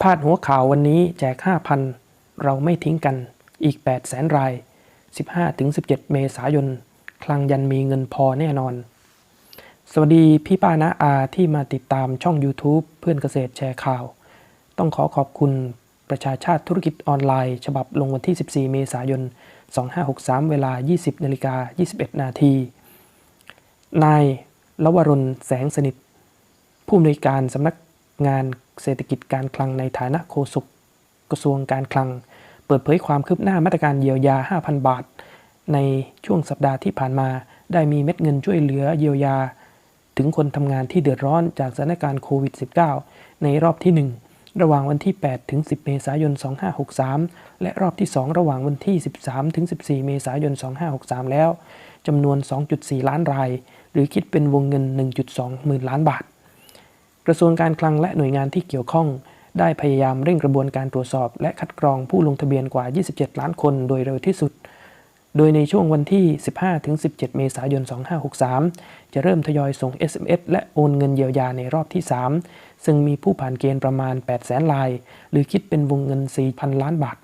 พาดหัวข่าววันนี้แจก 5,000 เราไม่ทิ้งกันอีก 8 0 0แสนราย 15-17 เมษายน คลังยันมีเงินพอแน่นอน สวัสดีพี่ป้านะอาที่มาติดตามช่อง YouTube เพื่อนเกษตรแชร์ข่าว ต้องขอขอบคุณประชาชาติธุรกิจออนไลน์ ฉบับลงวันที่ 14 เมษายน 2563 เวลา 20นาฬิกา21 นาที นายลวรนแสงสนิท ผู้อำนวยการสำนัก งานเศรษฐกิจการคลังในฐานะโฆษกกระทรวงการคลัง เปิดเผยความคืบหน้ามาตรการเยียวยา 5,000 บาท ในช่วงสัปดาห์ที่ผ่านมา ได้มีเม็ดเงินช่วยเหลือเยียวยา ถึงคนทำงานที่เดือดร้อนจากสถานการณ์โควิด -19 ในรอบที่ 1 ระหว่างวันที่ 8 ถึง 10 เมษายน 2563 และรอบที่ 2 ระหว่างวันที่ 13 ถึง 14 เมษายน 2563 แล้วจำนวน 2.4 ล้านราย หรือคิดเป็นวงเงิน 1.2 หมื่นล้านบาท กระทรวงการคลังและหน่วยงานที่เกี่ยวข้อง ได้พยายามเร่งกระบวนการตรวจสอบ และคัดกรองผู้ลงทะเบียนกว่า 27 ล้านคนโดยเร็วที่สุด โดยในช่วงวันที่ 15-17 เมษายน 2563 จะเริ่มทยอยส่ง SMS และโอนเงินเยียวยาในรอบที่ 3 ซึ่งมีผู้ผ่านเกณฑ์ประมาณ 8 0 0 0 0 0ลาย หรือคิดเป็นวงเงิน 4,000 ล้านบาท